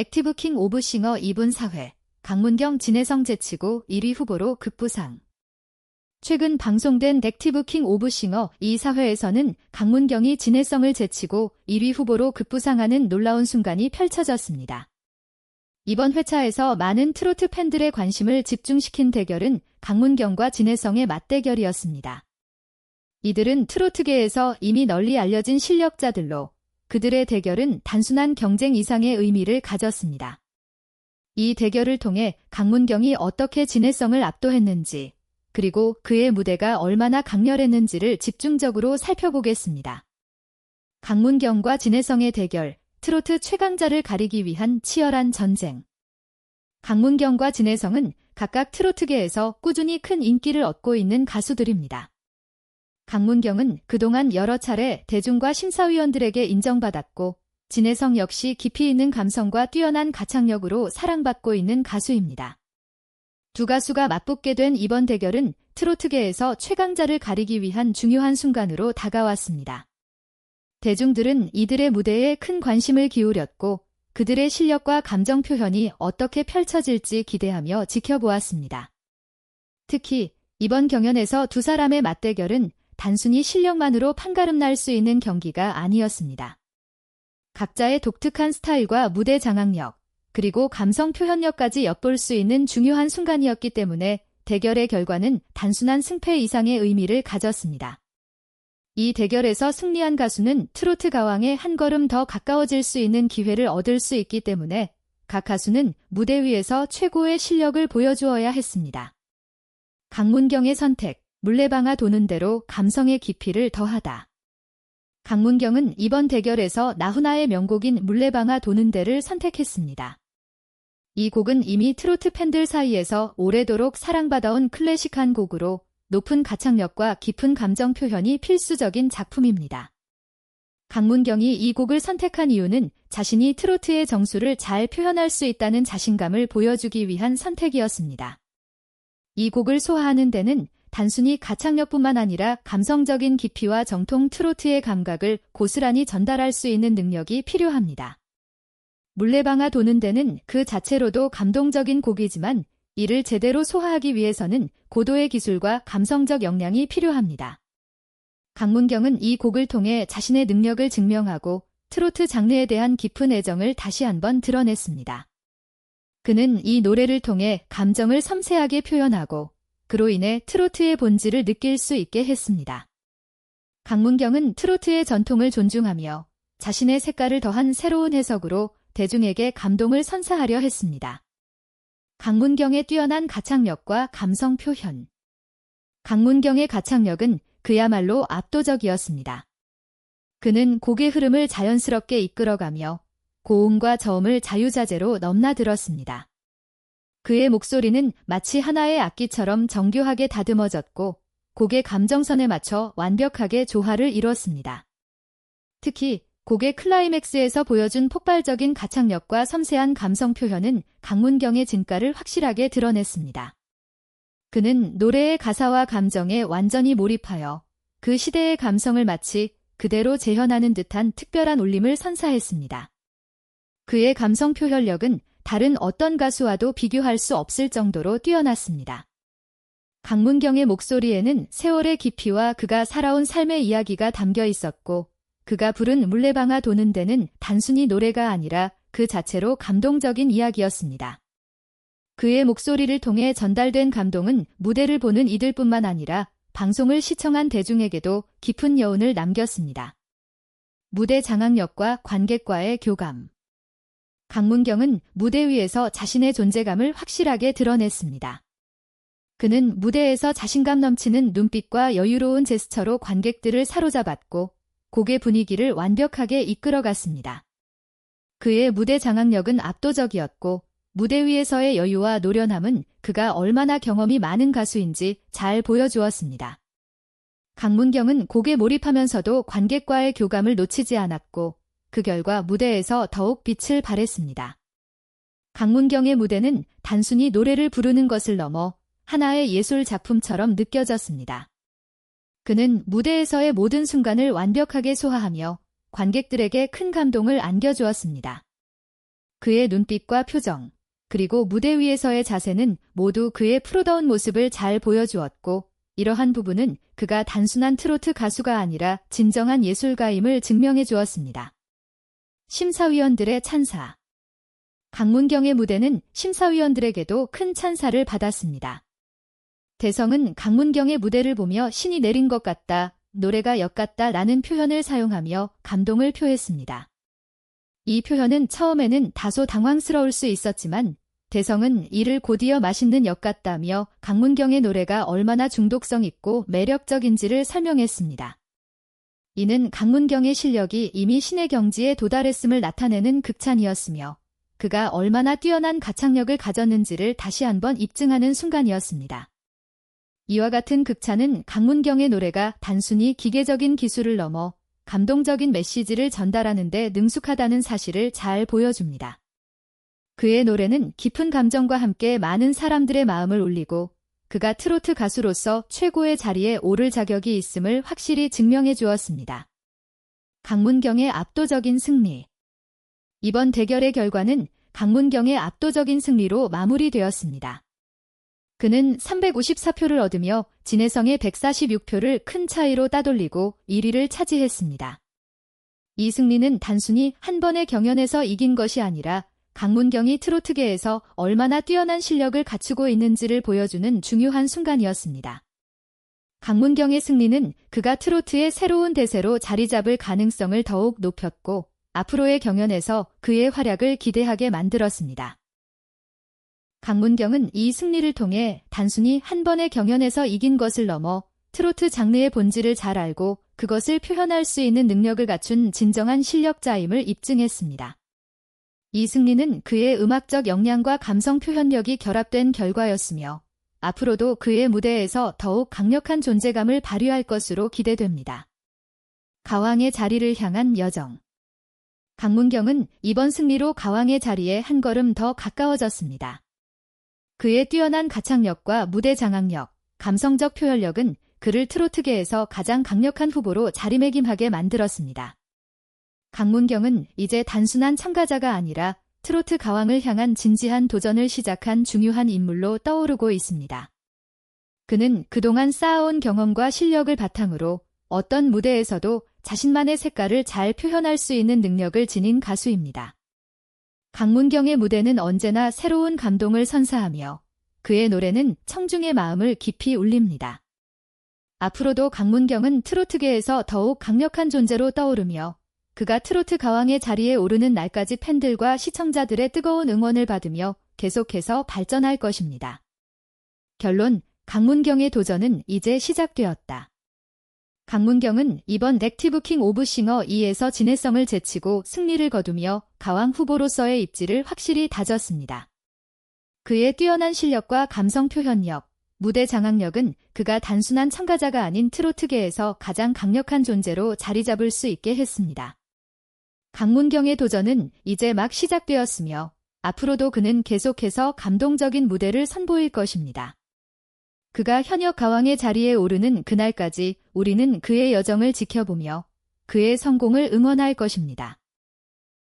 액티브 킹 오브 싱어 2분 4회, 강문경 진혜성 제치고 1위 후보로 급부상. 최근 방송된 액티브 킹 오브 싱어 2, 4회에서는 강문경이 진혜성을 제치고 1위 후보로 급부상하는 놀라운 순간이 펼쳐졌습니다. 이번 회차에서 많은 트로트 팬들의 관심을 집중시킨 대결은 강문경과 진혜성의 맞대결이었습니다. 이들은 트로트계에서 이미 널리 알려진 실력자들로 그들의 대결은 단순한 경쟁 이상의 의미를 가졌습니다. 이 대결을 통해 강문경이 어떻게 진해성을 압도했는지, 그리고 그의 무대가 얼마나 강렬했는지를 집중적으로 살펴보겠습니다. 강문경과 진해성의 대결, 트로트 최강자를 가리기 위한 치열한 전쟁. 강문경과 진해성은 각각 트로트계에서 꾸준히 큰 인기를 얻고 있는 가수들입니다. 강문경은 그동안 여러 차례 대중과 심사위원들에게 인정받았고 진혜성 역시 깊이 있는 감성과 뛰어난 가창력으로 사랑받고 있는 가수입니다. 두 가수가 맞붙게 된 이번 대결은 트로트계에서 최강자를 가리기 위한 중요한 순간으로 다가왔습니다. 대중들은 이들의 무대에 큰 관심을 기울였고 그들의 실력과 감정 표현이 어떻게 펼쳐질지 기대하며 지켜보았습니다. 특히 이번 경연에서 두 사람의 맞대결은 단순히 실력만으로 판가름 날 수 있는 경기가 아니었습니다. 각자의 독특한 스타일과 무대 장악력, 그리고 감성 표현력까지 엿볼 수 있는 중요한 순간이었기 때문에 대결의 결과는 단순한 승패 이상의 의미를 가졌습니다. 이 대결에서 승리한 가수는 트로트 가왕에 한 걸음 더 가까워질 수 있는 기회를 얻을 수 있기 때문에 각 가수는 무대 위에서 최고의 실력을 보여주어야 했습니다. 강문경의 선택, 물레방아 도는 대로 감성의 깊이를 더하다. 강문경은 이번 대결에서 나훈아의 명곡인 물레방아 도는 대를 선택했습니다. 이 곡은 이미 트로트 팬들 사이에서 오래도록 사랑받아온 클래식한 곡으로 높은 가창력과 깊은 감정 표현이 필수적인 작품입니다. 강문경이 이 곡을 선택한 이유는 자신이 트로트의 정수를 잘 표현할 수 있다는 자신감을 보여주기 위한 선택이었습니다. 이 곡을 소화하는 데는 단순히 가창력뿐만 아니라 감성적인 깊이와 정통 트로트의 감각을 고스란히 전달할 수 있는 능력이 필요합니다. 물레방아 도는 데는 그 자체로도 감동적인 곡이지만 이를 제대로 소화하기 위해서는 고도의 기술과 감성적 역량이 필요합니다. 강문경은 이 곡을 통해 자신의 능력을 증명하고 트로트 장르에 대한 깊은 애정을 다시 한번 드러냈습니다. 그는 이 노래를 통해 감정을 섬세하게 표현하고 그로 인해 트로트의 본질을 느낄 수 있게 했습니다. 강문경은 트로트의 전통을 존중하며 자신의 색깔을 더한 새로운 해석으로 대중에게 감동을 선사하려 했습니다. 강문경의 뛰어난 가창력과 감성 표현. 강문경의 가창력은 그야말로 압도적이었습니다. 그는 곡의 흐름을 자연스럽게 이끌어가며 고음과 저음을 자유자재로 넘나들었습니다. 그의 목소리는 마치 하나의 악기처럼 정교하게 다듬어졌고 곡의 감정선에 맞춰 완벽하게 조화를 이루었습니다. 특히 곡의 클라이맥스에서 보여준 폭발적인 가창력과 섬세한 감성 표현은 강문경의 진가를 확실하게 드러냈습니다. 그는 노래의 가사와 감정에 완전히 몰입하여 그 시대의 감성을 마치 그대로 재현하는 듯한 특별한 울림을 선사했습니다. 그의 감성 표현력은 다른 어떤 가수와도 비교할 수 없을 정도로 뛰어났습니다. 강문경의 목소리에는 세월의 깊이와 그가 살아온 삶의 이야기가 담겨 있었고 그가 부른 물레방아 도는 데는 단순히 노래가 아니라 그 자체로 감동적인 이야기였습니다. 그의 목소리를 통해 전달된 감동은 무대를 보는 이들뿐만 아니라 방송을 시청한 대중에게도 깊은 여운을 남겼습니다. 무대 장악력과 관객과의 교감 강문경은 무대 위에서 자신의 존재감을 확실하게 드러냈습니다. 그는 무대에서 자신감 넘치는 눈빛과 여유로운 제스처로 관객들을 사로잡았고 곡의 분위기를 완벽하게 이끌어갔습니다. 그의 무대 장악력은 압도적이었고 무대 위에서의 여유와 노련함은 그가 얼마나 경험이 많은 가수인지 잘 보여주었습니다. 강문경은 곡에 몰입하면서도 관객과의 교감을 놓치지 않았고 그 결과 무대에서 더욱 빛을 발했습니다. 강문경의 무대는 단순히 노래를 부르는 것을 넘어 하나의 예술 작품처럼 느껴졌습니다. 그는 무대에서의 모든 순간을 완벽하게 소화하며 관객들에게 큰 감동을 안겨주었습니다. 그의 눈빛과 표정, 그리고 무대 위에서의 자세는 모두 그의 프로다운 모습을 잘 보여주었고, 이러한 부분은 그가 단순한 트로트 가수가 아니라 진정한 예술가임을 증명해 주었습니다. 심사위원들의 찬사 강문경의 무대는 심사위원들에게도 큰 찬사를 받았습니다. 대성은 강문경의 무대를 보며 신이 내린 것 같다, 노래가 엿같다 라는 표현을 사용하며 감동을 표했습니다. 이 표현은 처음에는 다소 당황스러울 수 있었지만 대성은 이를 곧이어 맛있는 역 같다며 강문경의 노래가 얼마나 중독성 있고 매력적인지를 설명했습니다. 이는 강문경의 실력이 이미 신의 경지에 도달했음을 나타내는 극찬이었으며 그가 얼마나 뛰어난 가창력을 가졌는지를 다시 한번 입증하는 순간이었습니다. 이와 같은 극찬은 강문경의 노래가 단순히 기계적인 기술을 넘어 감동적인 메시지를 전달하는 데 능숙하다는 사실을 잘 보여줍니다. 그의 노래는 깊은 감정과 함께 많은 사람들의 마음을 울리고 그가 트로트 가수로서 최고의 자리에 오를 자격이 있음을 확실히 증명해 주었습니다. 강문경의 압도적인 승리 이번 대결의 결과는 강문경의 압도적인 승리로 마무리되었습니다. 그는 354표를 얻으며 진해성의 146표를 큰 차이로 따돌리고 1위를 차지했습니다. 이 승리는 단순히 한 번의 경연에서 이긴 것이 아니라 강문경이 트로트계에서 얼마나 뛰어난 실력을 갖추고 있는지를 보여주는 중요한 순간이었습니다. 강문경의 승리는 그가 트로트의 새로운 대세로 자리 잡을 가능성을 더욱 높였고 앞으로의 경연에서 그의 활약을 기대하게 만들었습니다. 강문경은 이 승리를 통해 단순히 한 번의 경연에서 이긴 것을 넘어 트로트 장르의 본질을 잘 알고 그것을 표현할 수 있는 능력을 갖춘 진정한 실력자임을 입증했습니다. 이 승리는 그의 음악적 역량과 감성 표현력이 결합된 결과였으며 앞으로도 그의 무대에서 더욱 강력한 존재감을 발휘할 것으로 기대됩니다. 가왕의 자리를 향한 여정 강문경은 이번 승리로 가왕의 자리에 한 걸음 더 가까워졌습니다. 그의 뛰어난 가창력과 무대 장악력, 감성적 표현력은 그를 트로트계에서 가장 강력한 후보로 자리매김하게 만들었습니다. 강문경은 이제 단순한 참가자가 아니라 트로트 가왕을 향한 진지한 도전을 시작한 중요한 인물로 떠오르고 있습니다. 그는 그동안 쌓아온 경험과 실력을 바탕으로 어떤 무대에서도 자신만의 색깔을 잘 표현할 수 있는 능력을 지닌 가수입니다. 강문경의 무대는 언제나 새로운 감동을 선사하며 그의 노래는 청중의 마음을 깊이 울립니다. 앞으로도 강문경은 트로트계에서 더욱 강력한 존재로 떠오르며 그가 트로트 가왕의 자리에 오르는 날까지 팬들과 시청자들의 뜨거운 응원을 받으며 계속해서 발전할 것입니다. 결론, 강문경의 도전은 이제 시작되었다. 강문경은 이번 넥티브 킹 오브 싱어 2에서 진해성을 제치고 승리를 거두며 가왕 후보로서의 입지를 확실히 다졌습니다. 그의 뛰어난 실력과 감성 표현력, 무대 장악력은 그가 단순한 참가자가 아닌 트로트계에서 가장 강력한 존재로 자리 잡을 수 있게 했습니다. 강문경의 도전은 이제 막 시작되었으며 앞으로도 그는 계속해서 감동적인 무대를 선보일 것입니다. 그가 현역 가왕의 자리에 오르는 그날까지 우리는 그의 여정을 지켜보며 그의 성공을 응원할 것입니다.